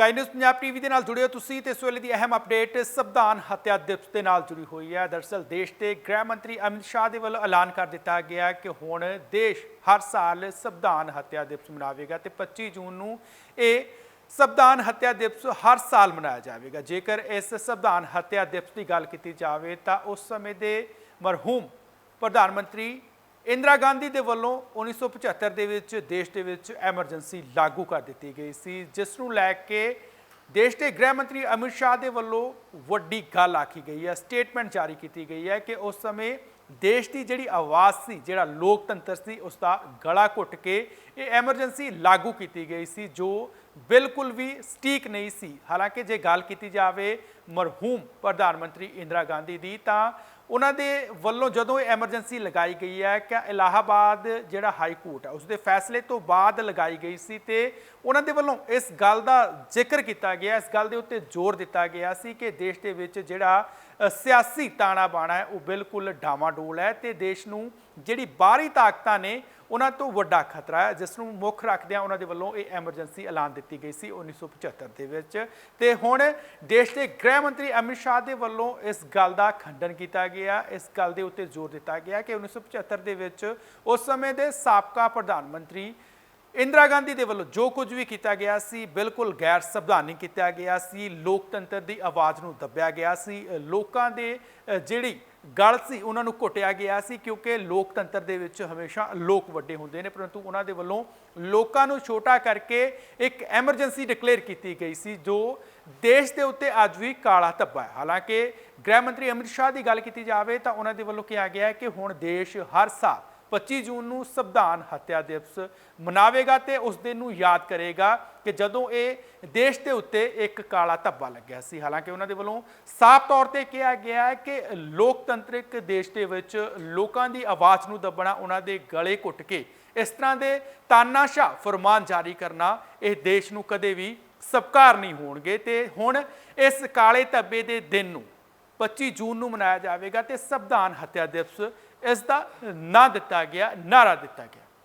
Sky news Punjab TV ਦੇ ਨਾਲ ਜੁੜੇ ਹੋ ਤੁਸੀਂ ਤੇ ਇਸ ਵੇਲੇ ਦੀ ਅਹਿਮ ਅਪਡੇਟ ਸੰਵਿਧਾਨ ਹੱਤਿਆ ਦਿਵਸ ਦੇ ਨਾਲ ਜੁੜੀ ਹੋਈ ਹੈ। ਦਰਸਲ ਦੇਸ਼ ਦੇ ਗ੍ਰਹਿ ਮੰਤਰੀ ਅਮਿਤ ਸ਼ਾਹ ਦੇ ਵੱਲੋਂ ਐਲਾਨ ਕਰ ਦਿੱਤਾ ਗਿਆ ਕਿ ਹੁਣ ਦੇਸ਼ ਹਰ ਸਾਲ ਸੰਵਿਧਾਨ ਹੱਤਿਆ ਦਿਵਸ ਮਨਾਵੇਗਾ ਤੇ 25 ਜੂਨ ਨੂੰ ਇਹ ਸੰਵਿਧਾਨ ਹੱਤਿਆ ਦਿਵਸ ਹਰ ਸਾਲ ਮਨਾਇਆ ਜਾਵੇਗਾ। ਜੇਕਰ ਇਸ ਸੰਵਿਧਾਨ ਹੱਤਿਆ ਦਿਵਸ ਦੀ ਗੱਲ ਕੀਤੀ ਜਾਵੇ ਤਾਂ ਉਸ ਸਮੇਂ ਦੇ ਮਰਹੂਮ ਪ੍ਰਧਾਨ ਮੰਤਰੀ ਇੰਦਰਾ ਗਾਂਧੀ ਦੇ ਵੱਲੋਂ 1975 ਦੇ ਵਿੱਚ ਦੇਸ਼ ਦੇ ਵਿੱਚ ਐਮਰਜੈਂਸੀ ਲਾਗੂ ਕਰ ਦਿੱਤੀ ਗਈ ਸੀ, ਜਿਸ ਨੂੰ ਲੈ ਕੇ ਦੇਸ਼ ਦੇ ਗ੍ਰਹਿ ਮੰਤਰੀ ਅਮਿਤ ਸ਼ਾਹ ਦੇ ਵੱਲੋਂ ਵੱਡੀ ਗੱਲ ਆਖੀ ਗਈ ਹੈ। ਸਟੇਟਮੈਂਟ ਜਾਰੀ ਕੀਤੀ ਗਈ ਹੈ ਕਿ ਉਸ ਸਮੇਂ ਦੇਸ਼ ਦੀ ਜਿਹੜੀ ਆਵਾਜ਼ ਸੀ, ਜਿਹੜਾ ਲੋਕਤੰਤਰ ਸੀ, ਉਸ ਦਾ ਗਲਾ ਘੁੱਟ ਕੇ ਇਹ ਐਮਰਜੈਂਸੀ ਲਾਗੂ ਕੀਤੀ ਗਈ ਸੀ, ਜੋ ਬਿਲਕੁਲ ਵੀ ਸਟੀਕ ਨਹੀਂ ਸੀ। ਹਾਲਾਂਕਿ ਜੇ ਗੱਲ ਕੀਤੀ ਜਾਵੇ ਮਰਹੂਮ ਪ੍ਰਧਾਨ ਮੰਤਰੀ ਇੰਦਰਾ ਗਾਂਧੀ ਦੀ, ਤਾਂ ਉਹਨਾਂ ਦੇ ਵੱਲੋਂ ਜਦੋਂ ਇਹ ਐਮਰਜੈਂਸੀ ਲਗਾਈ ਗਈ ਹੈ, ਕਿ ਇਲਾਹਾਬਾਦ ਜਿਹੜਾ ਹਾਈ ਕੋਰਟ ਹੈ ਉਸ ਦੇ ਫੈਸਲੇ ਤੋਂ ਬਾਅਦ ਲਗਾਈ ਗਈ ਸੀ ਤੇ ਉਹਨਾਂ ਦੇ ਵੱਲੋਂ ਇਸ ਗੱਲ ਦਾ ਜ਼ਿਕਰ ਕੀਤਾ ਗਿਆ, ਇਸ ਗੱਲ ਦੇ ਉੱਤੇ ਜ਼ੋਰ ਦਿੱਤਾ ਗਿਆ ਸੀ ਕਿ ਦੇਸ਼ ਦੇ ਵਿੱਚ ਜਿਹੜਾ ਸਿਆਸੀ ਤਾਣਾ ਬਾਣਾ ਹੈ, ਉਹ ਬਿਲਕੁਲ ਡਾਮਾਡੋਲ ਹੈ ਤੇ ਦੇਸ਼ ਨੂੰ ਜਿਹੜੀ ਬਾਹਰੀ ਤਾਕਤਾਂ ਨੇ ਉਹਨਾਂ ਤੋਂ ਵੱਡਾ ਖਤਰਾ ਹੈ, ਜਿਸ ਨੂੰ ਮੁੱਖ ਰੱਖਦਿਆਂ ਉਹਨਾਂ ਦੇ ਵੱਲੋਂ ਇਹ ਐਮਰਜੈਂਸੀ ਐਲਾਨ ਦਿੱਤੀ ਗਈ ਸੀ 1975 ਦੇ ਵਿੱਚ। ਤੇ ਹੁਣ ਦੇਸ਼ ਦੇ ਗ੍ਰਹਿ ਮੰਤਰੀ ਅਮਿਤ ਸ਼ਾਹ ਦੇ ਵੱਲੋਂ ਇਸ ਗੱਲ ਦਾ ਖੰਡਨ ਕੀਤਾ ਗਿਆ। ਇਸ ਗੱਲ ਦੇ ਉੱਤੇ ਜ਼ੋਰ ਦਿੱਤਾ ਗਿਆ ਕਿ 1975 ਦੇ ਵਿੱਚ ਉਸ ਸਮੇਂ ਦੇ ਸਾਬਕਾ ਪ੍ਰਧਾਨ ਮੰਤਰੀ ਇੰਦਰਾ ਗਾਂਧੀ ਦੇ ਵੱਲੋਂ ਜੋ ਕੁਝ ਵੀ ਕੀਤਾ ਗਿਆ ਸੀ, ਬਿਲਕੁਲ ਗੈਰ ਸੰਵਿਧਾਨਿਕ ਕੀਤਾ ਗਿਆ ਸੀ, ਲੋਕਤੰਤਰ ਦੀ ਆਵਾਜ਼ ਨੂੰ ਦੱਬਿਆ ਗਿਆ ਸੀ। ਲੋਕਾਂ ਦੇ ਜਿਹੜੀ ਗੱਲ ਸੀ, ਉਹਨਾਂ ਨੂੰ ਘੁੱਟਿਆ ਗਿਆ ਸੀ ਕਿਉਂਕਿ ਲੋਕਤੰਤਰ ਦੇ ਵਿੱਚ ਹਮੇਸ਼ਾ ਲੋਕ ਵੱਡੇ ਹੁੰਦੇ ਨੇ, ਪਰੰਤੂ ਉਹਨਾਂ ਦੇ ਵੱਲੋਂ ਲੋਕਾਂ ਨੂੰ ਛੋਟਾ ਕਰਕੇ ਇੱਕ ਐਮਰਜੈਂਸੀ ਡਿਕਲੇਅਰ ਕੀਤੀ ਗਈ ਸੀ, ਜੋ ਦੇਸ਼ ਦੇ ਉੱਤੇ ਅੱਜ ਵੀ ਕਾਲਾ ਧੱਬਾ ਹੈ। ਹਾਲਾਂਕਿ ਗ੍ਰਹਿ ਮੰਤਰੀ ਅਮਿਤ ਸ਼ਾਹ ਦੀ ਗੱਲ ਕੀਤੀ ਜਾਵੇ ਤਾਂ ਉਹਨਾਂ ਦੇ ਵੱਲੋਂ ਕਿਹਾ ਗਿਆ ਹੈ ਕਿ ਹੁਣ ਦੇਸ਼ ਹਰ ਸਾਲ 25 ਜੂਨ ਨੂੰ ਸੰਵਿਧਾਨ ਹੱਤਿਆ ਦਿਵਸ ਮਨਾਵੇਗਾ ਤੇ ਉਸ ਦਿਨ ਨੂੰ ਯਾਦ ਕਰੇਗਾ ਕਿ ਜਦੋਂ ਇਹ ਦੇਸ਼ ਦੇ ਉੱਤੇ ਇੱਕ ਕਾਲਾ ਧੱਬਾ ਲੱਗਿਆ ਸੀ। ਹਾਲਾਂਕਿ ਉਹਨਾਂ ਦੇ ਵੱਲੋਂ ਸਾਫ਼ ਤੌਰ ਤੇ ਕਿਹਾ ਗਿਆ ਹੈ ਕਿ ਲੋਕਤੰਤਰਿਕ ਦੇਸ਼ ਦੇ ਵਿੱਚ ਲੋਕਾਂ ਦੀ ਆਵਾਜ਼ ਨੂੰ ਦੱਬਣਾ, ਉਹਨਾਂ ਦੇ ਗਲੇ ਘੁੱਟ ਕੇ ਇਸ ਤਰ੍ਹਾਂ ਦੇ ਤਾਨਾਸ਼ਾਹ ਫਰਮਾਨ ਜਾਰੀ ਕਰਨਾ ਇਹ ਦੇਸ਼ ਨੂੰ ਕਦੇ ਵੀ ਸਵਕਾਰ ਨਹੀਂ ਹੋਣਗੇ ਤੇ ਹੁਣ ਇਸ ਕਾਲੇ ਧੱਬੇ ਦੇ ਦਿਨ ਨੂੰ 25 ਜੂਨ ਨੂੰ ਮਨਾਇਆ ਜਾਵੇਗਾ ਤੇ ਸੰਵਿਧਾਨ ਹੱਤਿਆ ਦਿਵਸ, ਇਸ ਦਾ ਨਾਂ ਦਿੱਤਾ ਗਿਆ ਨਾਰਾ ਦਿੱਤਾ ਗਿਆ।